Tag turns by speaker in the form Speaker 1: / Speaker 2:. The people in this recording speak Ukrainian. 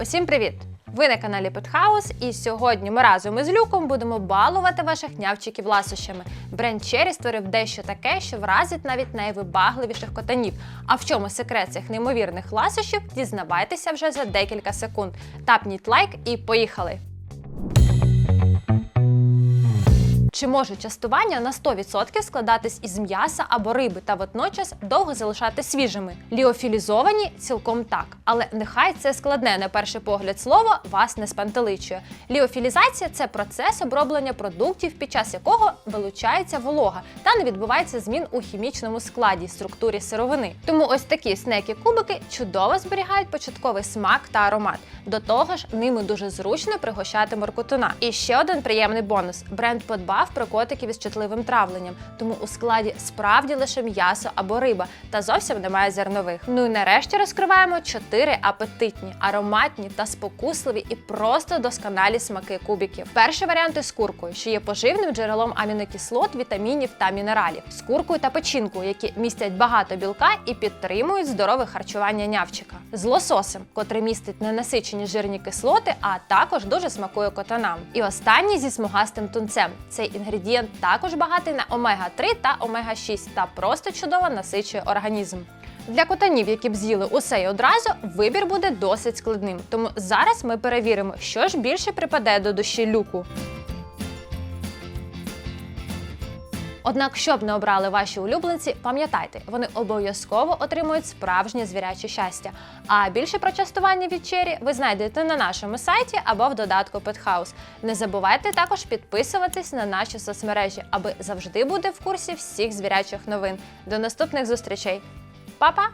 Speaker 1: Усім привіт! Ви на каналі Петхаус, і сьогодні ми разом із Люком будемо балувати ваших нявчиків ласощами. Бренд Cherry створив дещо таке, що вразить навіть найвибагливіших котанів. А в чому секрет цих неймовірних ласощів, дізнавайтеся вже за декілька секунд. Тапніть лайк і поїхали! Чи можуть частування на 100% складатись із м'яса або риби та водночас довго залишати свіжими? Ліофілізовані цілком так, але нехай це складне на перший погляд слово вас не спантеличує. Ліофілізація це процес оброблення продуктів, під час якого вилучається волога та не відбувається змін у хімічному складі структурі сировини. Тому ось такі снеки-кубики чудово зберігають початковий смак та аромат. До того ж, ними дуже зручно пригощати моркотуна. І ще один приємний бонус: бренд подбав про котиків із чутливим травленням, тому у складі справді лише м'ясо або риба, та зовсім немає зернових. Ну і нарешті розкриваємо чотири апетитні, ароматні та спокусливі і просто досконалі смаки кубиків. Перший варіант із куркою, що є поживним джерелом амінокислот, вітамінів та мінералів, з куркою та печінкою, які містять багато білка і підтримують здорове харчування нявчика, з лососем, котрий містить ненасичені жирні кислоти, а також дуже смакує котанам. І останній зі смугастим тунцем. Цей інгредієнт також багатий на омега-3 та омега-6 та просто чудово насичує організм. Для котанів, які б з'їли усе й одразу, вибір буде досить складним. Тому зараз ми перевіримо, що ж більше припаде до душі люку. Однак, щоб не обрали ваші улюбленці, пам'ятайте, вони обов'язково отримують справжнє звіряче щастя. А більше про частування від Чері ви знайдете на нашому сайті або в додатку Петхаус. Не забувайте також підписуватись на наші соцмережі, аби завжди бути в курсі всіх звірячих новин. До наступних зустрічей. Па-па!